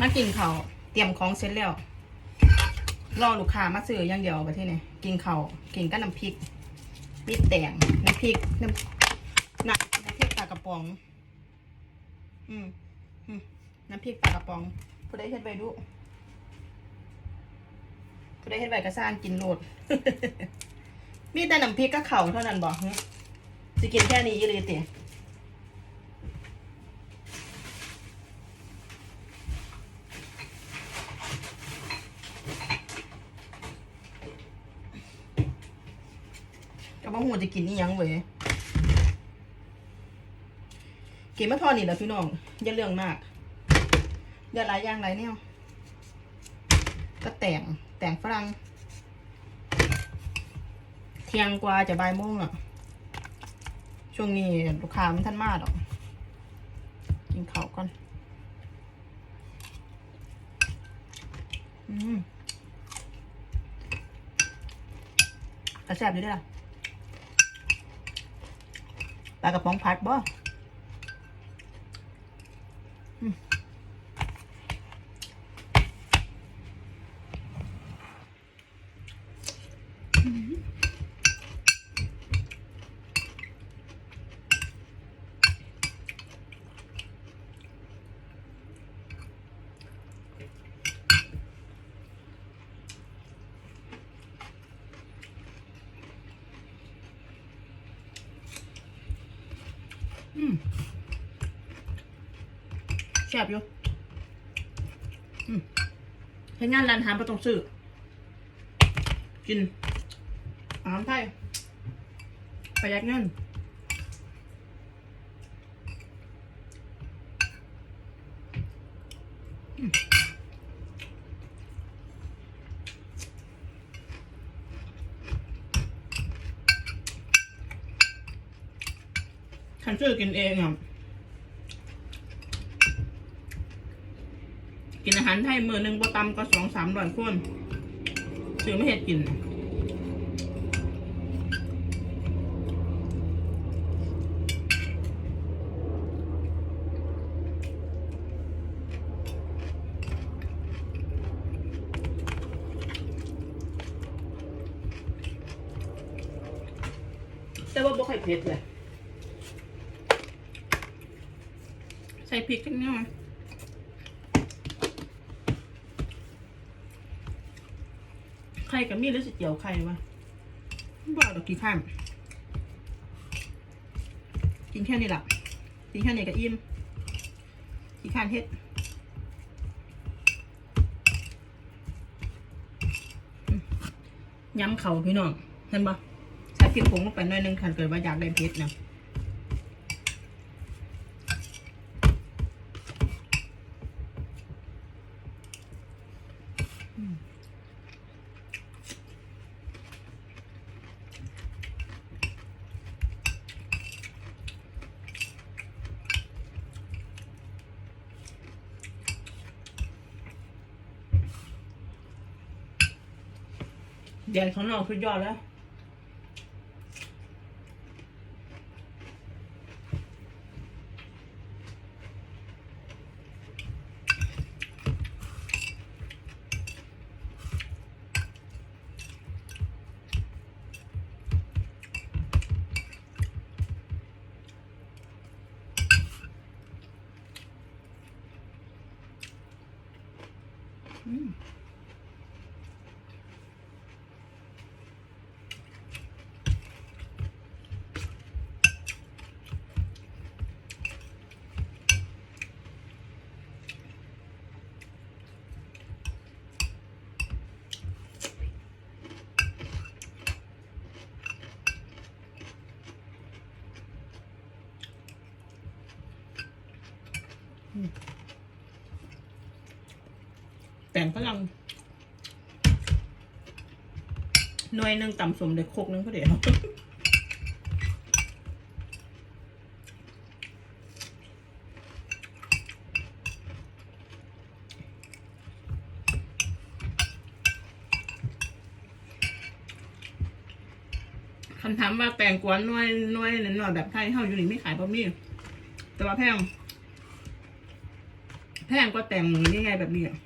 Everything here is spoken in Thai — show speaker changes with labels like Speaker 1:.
Speaker 1: มากินเขาเตรียมของเสร็จแล้ว รอลูกค้ามาซื้ออย่างเดียวไปที่นี่กินเขากินกับน้ำพริกมีแตงน้ำพริกน้ำน้ำน้ำพริกปลากระป๋อง อืมอืมน้ำพริกปลากระป๋องผู้ใดเฮ็ดไปดูผู้ใดเฮ็ดไปกระซ่านกินโลด มีแต่น้ำพริกกับเข่าเท่านั้นบอกจะกินแค่นี้อีเลยเตะ บ่ฮู้จะกินนี่ยังเว้ยกินมาทอนี่แหละพี่น้อง อย่าเรื่องมากอย่าหลายอย่างหลายแนวก็แต่งแต่งฝรั่งเที่ยงกว่าจะบ่ายโมงอะ ช่วงนี้ลูกค้ามันท่านมาดอก กินข้าวก่อน อืมกระแซบอยู่ด้วยล่ะ ปลากระป๋องผัดบ่ แซ่บอยู่อืมเฮ็ดงานร้านอาหารบ่ต้องซื้อ กินอาหารไทยประหยัดเงิน ฉันซื้อกินเองอะ กินอาหารไทยมือหนึ่งบ่ตำก็สองสามร้อยคนซื้อไม่เห็ดกิน แต่ว่าบ่ค่อยเผ็ดเลย ใส่พริกกันหน่อยไข่กับมีดหรือสิเจียวไข่วะบ่เอาดอกกี่ข้ามกินแค่นี้หละกินแค่นี้ก็อิ่มกี่ข้านเฮ็ดย้ำเขาพี่น้องเห็นปะใส่พริกผงลงไปหน่อยนึงถ้าเกิดว่าอยากได้เผ็ดนะ แดดข้างนอกสุดยอดแล้วอืม แต่งฝรั่งหน่วยหนึ่งต่ำสมเด็กโคกหนึงก็เดี๋ยวคำถามว่าแตงกวาหน่วยหน่วยหน่วยแบบไทยเฮาอยู่นี่ไม่ขายเพราะมีแต่ว่าแพง แพงก็แต่งยังไงแบบนี้อะ